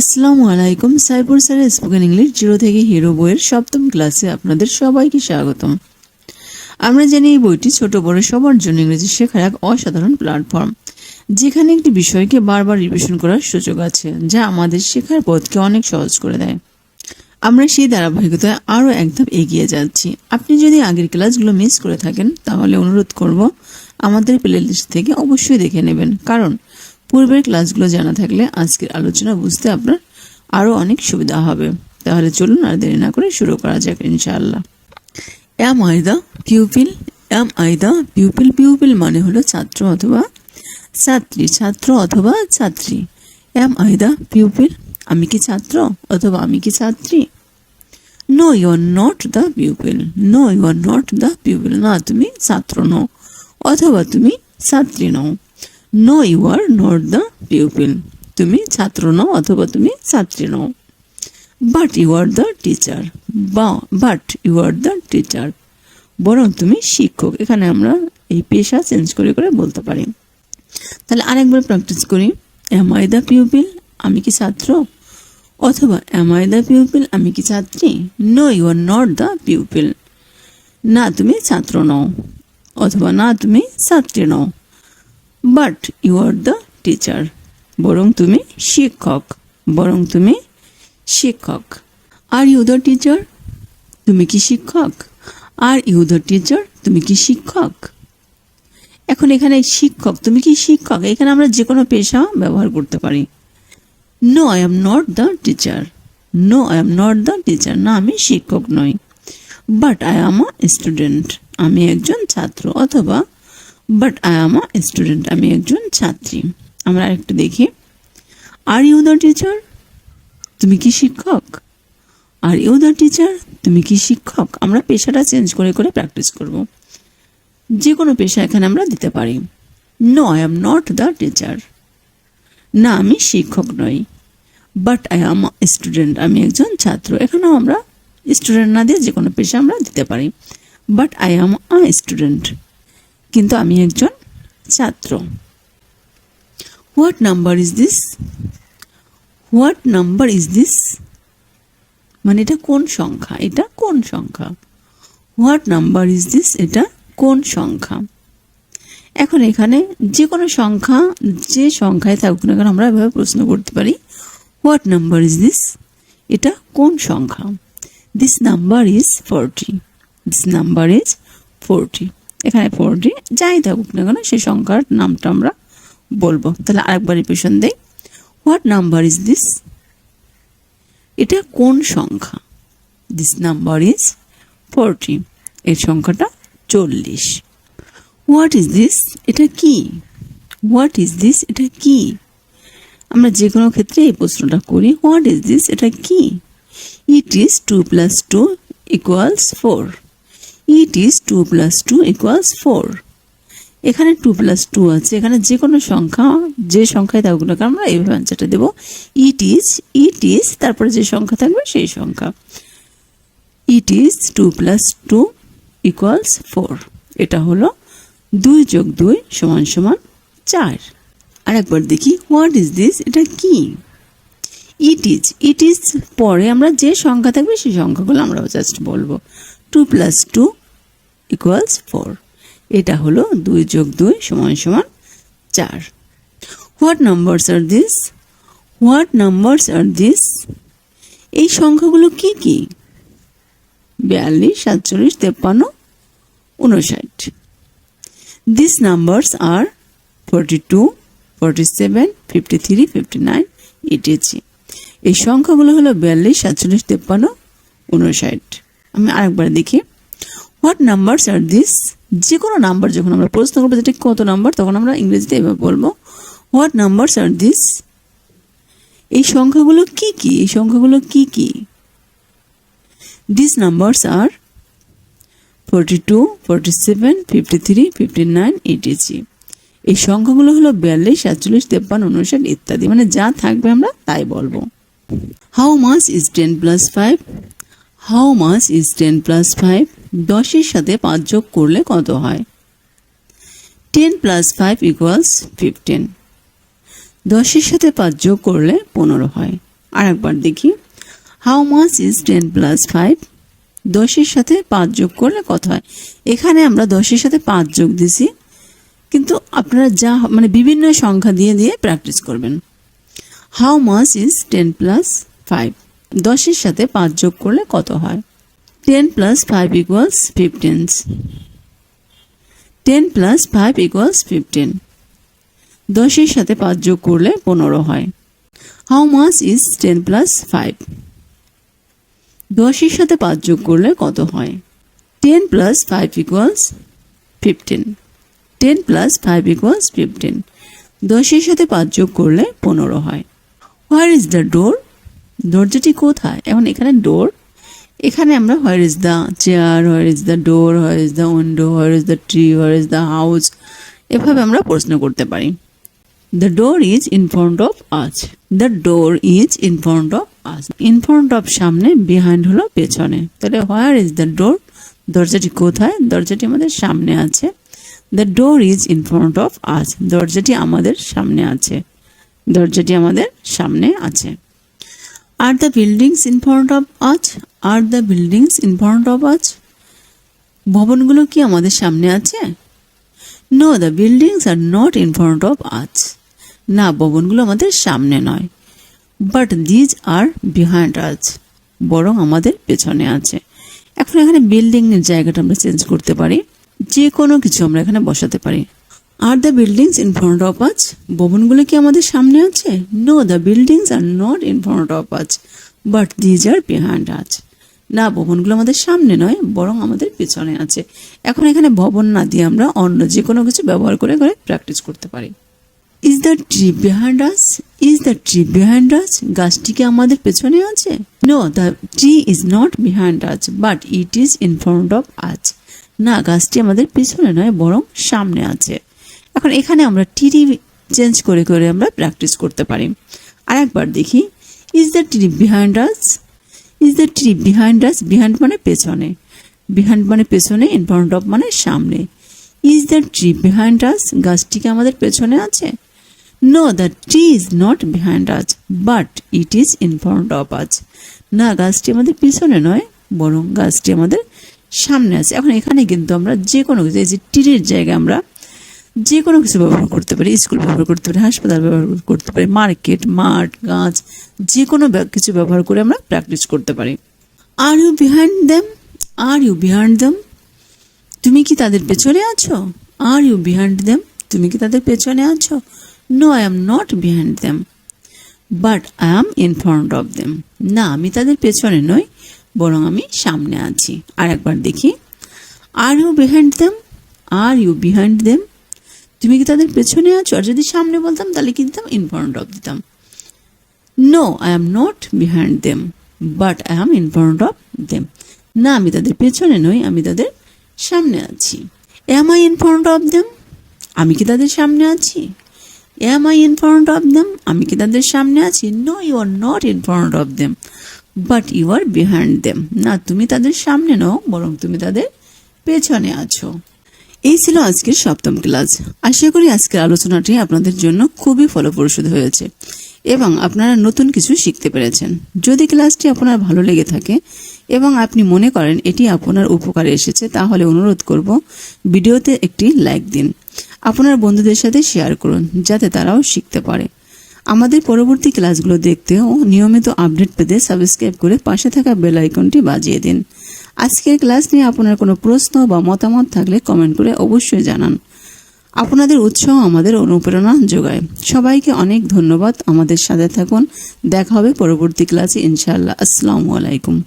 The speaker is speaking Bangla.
আসসালামু আলাইকুম। সাইপুর স্যারের স্পোকেন ইংলিশ জিরো থেকে হিরো বইয়ের সপ্তম ক্লাসে আপনাদের সবাইকে স্বাগতম। আমরা জানি এই বইটি ছোট বড় সবার জন্য ইংরেজি শেখার এক অসাধারণ প্ল্যাটফর্ম যেখানে একটি বিষয়কে বারবার রিভিশন করার সুযোগ আছে, যা আমাদের শেখার পথকে অনেক সহজ করে দেয়। আমরা সেই ধারাবাহিকতায় আরও একদম এগিয়ে যাচ্ছি। আপনি যদি আগের ক্লাসগুলো মিস করে থাকেন, তাহলে অনুরোধ করব আমাদের প্লে লিস্ট থেকে অবশ্যই দেখে নেবেন। কারণ পূর্বের ক্লাসগুলো জানা থাকলে আজকের আলোচনা বুঝতে আপনার আরও অনেক সুবিধা হবে। তাহলে চলুন আর দেরি না করে শুরু করা যাক ইনশাআল্লাহ। Am I the pupil am I the pupil pupil মানে হলো ছাত্র অথবা ছাত্রী, ছাত্র অথবা ছাত্রী। এম আই দ্য পিউপিল আমি কি ছাত্র অথবা আমি কি ছাত্রী? No you are not the pupil no you are not the pupil না, তুমি ছাত্র নও অথবা তুমি ছাত্রী নও। No you are not the pupil তুমি ছাত্র নও অথবা তুমি ছাত্রী নও। But you are the teacher বা but you are the teacher বরং তুমি শিক্ষক। এখানে আমরা এই পেশা চেঞ্জ করে করে বলতে পারি। তাহলে আরেকবার প্র্যাকটিস করি। এম আই দ্য পিউপিল আমি কি ছাত্র? অথবা এম আই দ্য পিউপিল আমি কি ছাত্রী? No you are not the pupil না, তুমি ছাত্র নও। অথবা না, তুমি ছাত্রী নও। But you are the teacher. বরং তুমি শিক্ষক। বরং তুমি শিক্ষক। Are you the teacher? তুমি কি শিক্ষক? Are you the teacher? তুমি কি শিক্ষক? এখন এখানে শিক্ষক, তুমি কি শিক্ষক? এখানে আমরা যে কোনো পেশা ব্যবহার করতে পারি। No I am not the teacher no I am not the teacher না, আমি শিক্ষক নই। But I am a student আমি একজন ছাত্র অথবা but I am a student আমি একজন ছাত্রী। আমরা একটু দেখি। আর ইউ দ্য টিচার তুমি কি শিক্ষক? আর ইউ দ্য টিচার তুমি কি শিক্ষক? আমরা পেশাটা চেঞ্জ করে করে প্র্যাকটিস করব। যে কোনো পেশা এখানে আমরা দিতে পারি। No I am not the teacher না, আমি শিক্ষক নই। বাট আই এম স্টুডেন্ট আমি একজন ছাত্র। এখানেও আমরা স্টুডেন্ট না দিয়ে যে কোনো পেশা আমরা দিতে পারি। But I am a student কিন্তু আমি একজন ছাত্র। What number is this what number is this মানে এটা কোন সংখ্যা? এটা কোন সংখ্যা? হোয়াট নাম্বার ইজ দিস এটা কোন সংখ্যা? এখন এখানে যে কোনো সংখ্যা, যে সংখ্যায় থাকুক না কেন আমরা এভাবে প্রশ্ন করতে পারি হোয়াট নাম্বার ইজ দিস এটা কোন সংখ্যা? This number is forty this number is forty এখানে ফোরটি যাই থাকুক না কেন সেই সংখ্যার নামটা আমরা বলব। তাহলে আরেকবার রিপিশন দেই। হোয়াট নাম্বার ইজ দিস এটা কোন সংখ্যা? দিস নাম্বার ইজ ফোরটি এর সংখ্যাটা চল্লিশ। হোয়াট ইজ দিস এটা কি? হোয়াট ইজ দিস এটা কি? আমরা যে কোনো ক্ষেত্রে এই প্রশ্নটা করি হোয়াট ইজ দিস এটা কি? It is two plus two equals four it is two plus two equals four এখানে টু প্লাস টু আছে। এখানে যে কোনো সংখ্যা, যে সংখ্যায় থাকুক না আমরা এইভাবে অ্যান্সারটা দেবো। ইট ইজ ইট ইজ তারপরে যে সংখ্যা থাকবে সেই সংখ্যা। It is two plus two equals four এটা হলো দুই যোগ দুই সমান সমান চার। আর একবার দেখি হোয়াট ইজ দিস এটা কি? ইট ইজ ইট ইজ পরে আমরা যে সংখ্যা থাকবে সেই সংখ্যাগুলো আমরা জাস্ট বলব। Two plus two equals four এটা হলো দুই যোগ দুই সমান সমান চার। What numbers are this what numbers are this এই সংখ্যাগুলো কি কি? বিয়াল্লিশ, সাতচল্লিশ, তেপ্পান্ন উনষাট this numbers are forty two forty seven fifty three fifty nine eighty এই সংখ্যাগুলো হলো বিয়াল্লিশ, সাতচল্লিশ, তেপ্পান্ন উনষাট আমি আরেকবার দেখি। হোয়াট নাম্বারস আর দিস যে কোনো নাম্বার যখন আমরা প্রশ্ন করব, যেটা কত নাম্বার তখন আমরা ইংরেজিতে এভাবে বলব হোয়াট নাম্বারস আর দিস এই সংখ্যাগুলো কি কি? এই সংখ্যাগুলো কি কি? This numbers are forty two forty seven fifty three fifty nine eighty eighty এই সংখ্যাগুলো হলো বিয়াল্লিশ, সাতচল্লিশ, তেপ্পান্ন, উনষাট ইত্যাদি। মানে যা থাকবে আমরা তাই বলব। How much is ten plus five how much is ten plus five দশের সাথে পাঁচ যোগ করলে কত হয়? Ten plus five equals fifteen দশের সাথে পাঁচ যোগ করলে পনেরো হয়। আর একবার দেখি। How much is ten plus five দশের সাথে পাঁচ যোগ করলে কত হয়? এখানে আমরা দশের সাথে পাঁচ যোগ দিছি। কিন্তু আপনারা যা মানে বিভিন্ন সংখ্যা দিয়ে দিয়ে প্র্যাকটিস করবেন। How much is ten plus five দশের সাথে পাঁচ যোগ করলে কত হয়? Ten plus five equals fifteens ten plus five equals fifteen দশের সাথে পাঁচ যোগ করলে পনেরো হয়। How much is ten plus five দশের সাথে পাঁচ যোগ করলে কত হয়? Ten plus five equals fifteen ten plus five equals fifteen দশের সাথে পাঁচ যোগ করলে পনেরো হয়। হোয়ার ইজ দ্য ডোর দরজাটি কোথায়? এখন এখানে ডোর এখানে আমরা where is the chair, where is the door, where is the window, where is the tree, where is the house, এভাবে আমরা প্রশ্ন করতে পারি। The door is in front of us. The door is in front of us. In front of সামনে, বিহাইন্ড হলো পেছনে। তাহলে হোয়ার ইজ দ্য ডোর? দরজাটি কোথায়? দরজাটি আমাদের সামনে আছে। The door is in front of us. দরজাটি আমাদের সামনে আছে। দরজাটি আমাদের সামনে আছে। Are the buildings in front of us are the buildings in front of us ভবনগুলো কি আমাদের সামনে আছে? No the buildings are not in front of us না, ভবনগুলো আমাদের সামনে নয়। বাট দিজ আর বিহাইন্ড আজ বরং আমাদের পেছনে আছে। এখন এখানে বিল্ডিং এর জায়গাটা আমরা চেঞ্জ করতে পারি। যে কোনো কিছু আমরা এখানে বসাতে পারি। Are the buildings in front of us ভবনগুলো কি আমাদের সামনে আছে? No the buildings are not in front of us but these are behind us না, ভবনগুলো আমাদের সামনে নয়, বরং আমাদের পেছনে আছে। এখন এখানে ভবন না দিয়ে আমরা অন্য যে কোনো কিছু ব্যবহার করে করে প্র্যাকটিস করতে পারি। Is the tree behind us is the tree behind us গাছটি কি আমাদের পেছনে আছে? No the tree is not behind us but it is in front of us না, গাছটি আমাদের পিছনে নয়, বরং সামনে আছে। এখন এখানে আমরা টিরি চেঞ্জ করে করে আমরা প্র্যাকটিস করতে পারি। আর একবার দেখি is the tree behind us is the tree behind us behind মানে পেছনে। বিহাইন্ড মানে পেছনে ইন ফ্রন্ট অফ মানে সামনে। Is the tree behind us গাছটি কি আমাদের পেছনে আছে? No the tree is not behind us but it is in front of us না, গাছটি আমাদের পিছনে নয়, বরং গাছটি আমাদের সামনে আছে। এখন এখানে কিন্তু আমরা যে কোনো যে টিরির জায়গায় আমরা যে কোনো কিছু ব্যবহার করতে পারি, স্কুল ব্যবহার করতে পারি, হাসপাতাল ব্যবহার করতে পারি, মার্কেট, মাঠ, গাছ যে কোনো কিছু ব্যবহার করে আমরা প্র্যাকটিস করতে পারি। Are you behind them are you behind them তুমি কি তাদের পেছনে আছো? আর ইউ বিহাইন্ড দেম তুমি কি তাদের পেছনে আছো? No I am not behind them but I am in front of them না, আমি তাদের পেছনে নই, বরং আমি সামনে আছি। আর একবার দেখি। Are you behind them are you behind them তুমি কি তাদের পেছনে আছো? আর যদি সামনে বলতাম, তাহলে কি দিতাম ইন ফ্রন্ট অফ দিতাম। No I am not behind them but I am in front of them না, আমি তাদের পেছনে নই, আমি তাদের সামনে আছি। Am I in front of them আমি কি তাদের সামনে আছি? Am I in front of them আমি কি তাদের সামনে আছি? No you are not in front of them but you are behind them না, তুমি তাদের সামনে নও, বরং তুমি তাদের পেছনে আছো। এই ছিল আজকের সপ্তম ক্লাস। আশা করি আজকের আলোচনাটি আপনাদের জন্য খুবই ফলপ্রসূ হয়েছে এবং আপনারা নতুন কিছু শিখতে পেরেছেন। যদি ক্লাসটি আপনার ভালো লেগে থাকে এবং আপনি মনে করেন এটি আপনার উপকারে এসেছে, তাহলে অনুরোধ করব ভিডিওতে একটি লাইক দিন। আপনার বন্ধুদের সাথে শেয়ার করুন, যাতে তারাও শিখতে পারে। আমাদের পরবর্তী ক্লাসগুলো দেখতে ও নিয়মিত আপডেট পেতে সাবস্ক্রাইব করে পাশে থাকা বেল আইকনটি বাজিয়ে দিন। আজকের ক্লাস নিয়ে আপনার কোনো প্রশ্ন বা মতামত থাকলে কমেন্ট করে অবশ্যই জানান। আপনাদের উৎসাহ আমাদের অনুপ্রেরণা যোগায়। সবাইকে অনেক ধন্যবাদ আমাদের সাথে থাকুন। দেখা হবে পরবর্তী ক্লাসে, ইনশাআল্লাহ। আসসালামু আলাইকুম।